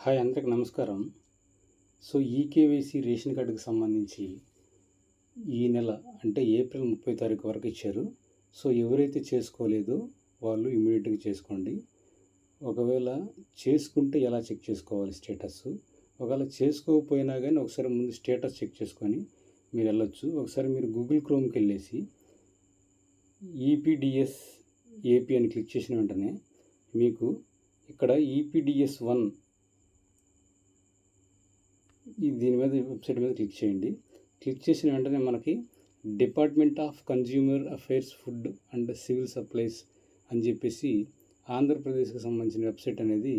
Hi అందరికి నమస్కారం. So eKYC ration కార్డుకి సంబంధించి ఈ నెల అంటే ఏప్రిల్ ముప్పై తారీఖు వరకు ఇచ్చారు. సో ఎవరైతే చేసుకోలేదో వాళ్ళు ఇమీడియట్గా చేసుకోండి. ఒకవేళ చేసుకుంటే ఎలా చెక్ చేసుకోవాలి స్టేటస్? ఒకవేళ చేసుకోకపోయినా కానీ ఒకసారి ముందు స్టేటస్ చెక్ చేసుకొని మీరు వెళ్ళొచ్చు. ఒకసారి మీరు గూగుల్ క్రోమ్కి వెళ్ళేసి ఈపీడిఎస్ ఏపీ అని క్లిక్ చేసిన వెంటనే మీకు ఇక్కడ ఈపీడిఎస్ వన్ దీని మీద వెబ్సైట్ మీద క్లిక్ చేయండి. క్లిక్ చేసిన వెంటనే మనకి department of consumer affairs food and civil supplies అని చెప్పేసి ఆంధ్రప్రదేశ్కి సంబంధించిన వెబ్సైట్ అనేది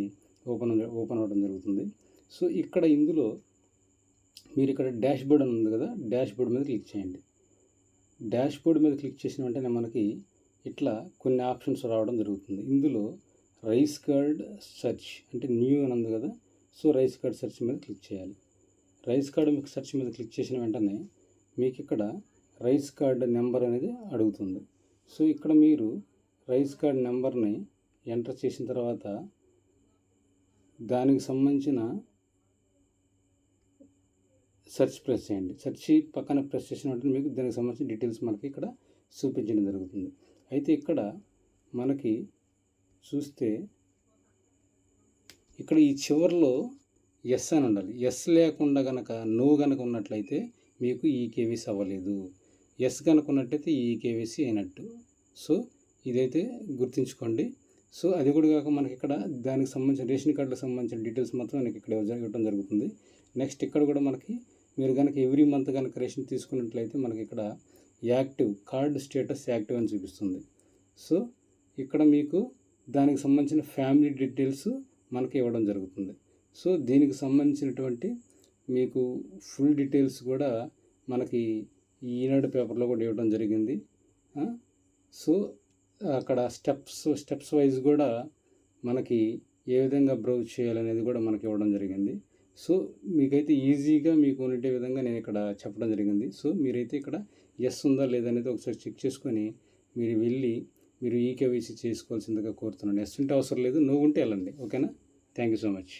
ఓపెన్ ఓపెన్ అవ్వడం జరుగుతుంది. సో ఇక్కడ ఇందులో మీరు ఇక్కడ డాష్ బోర్డ్ అని ఉంది కదా డాష్ బోర్డ్ మీద క్లిక్ చేయండి. డాష్ బోర్డ్ మీద క్లిక్ చేసిన వెంటనే మనకి ఇట్లా కొన్ని ఆప్షన్స్ రావడం జరుగుతుంది. ఇందులో రైస్ కార్డ్ సెర్చ్ అంటే న్యూ అని ఉంది కదా సో రైస్ కార్డ్ సెర్చ్ మీద క్లిక్ చేయాలి. రైస్ కార్డు మీకు సెర్చ్ మీద క్లిక్ చేసిన వెంటనే మీకు ఇక్కడ రైస్ కార్డ్ నెంబర్ అనేది అడుగుతుంది. సో ఇక్కడ మీరు రైస్ కార్డ్ నెంబర్ని ఎంటర్ చేసిన తర్వాత దానికి సంబంధించిన సెర్చ్ ప్రెస్ చేయండి. సెర్చ్ పక్కన ప్రెస్ చేసిన వెంటనే మీకు దానికి సంబంధించిన డీటెయిల్స్ మనకి ఇక్కడ చూపించడం జరుగుతుంది. అయితే ఇక్కడ మనకి చూస్తే ఇక్కడ ఈ చివరిలో ఎస్ అని ఉండాలి. ఎస్ లేకుండా గనక నో కనుక ఉన్నట్లయితే మీకు ఈకేవీస్ అవ్వలేదు. ఎస్ కనుక ఉన్నట్టయితే ఈకేవీసీ అయినట్టు. సో ఇదైతే గుర్తుంచుకోండి. సో అది కూడా కాక మనకి ఇక్కడ దానికి సంబంధించిన రేషన్ కార్డులకు సంబంధించిన డీటెయిల్స్ మాత్రం మనకి ఇక్కడ ఇవ్వడం జరుగుతుంది. నెక్స్ట్ ఇక్కడ కూడా మనకి మీరు కనుక ఎవ్రీ మంత్ కనుక రేషన్ తీసుకున్నట్లయితే మనకి ఇక్కడ యాక్టివ్ కార్డు స్టేటస్ యాక్టివ్ అని చూపిస్తుంది. సో ఇక్కడ మీకు దానికి సంబంధించిన ఫ్యామిలీ డీటెయిల్స్ మనకి ఇవ్వడం జరుగుతుంది. సో దీనికి సంబంధించినటువంటి మీకు ఫుల్ డీటెయిల్స్ కూడా మనకి ఈనాడు పేపర్లో కూడా ఇవ్వడం జరిగింది. సో అక్కడ స్టెప్స్ స్టెప్స్ వైజ్ కూడా మనకి ఏ విధంగా బ్రౌజ్ చేయాలనేది కూడా మనకి ఇవ్వడం జరిగింది. సో మీకైతే ఈజీగా మీకు ఉండే విధంగా నేను ఇక్కడ చెప్పడం జరిగింది. సో మీరైతే ఇక్కడ ఎస్ ఉందా లేదనేది ఒకసారి చెక్ చేసుకొని మీరు వెళ్ళి మీరు ఈకేవైసీ చేసుకోవాల్సిందిగా కోరుతున్నాను. ఎస్ ఉంటే అవసరం లేదు నువ్వు ఉంటే వెళ్ళండి. ఓకేనా? Thank you so much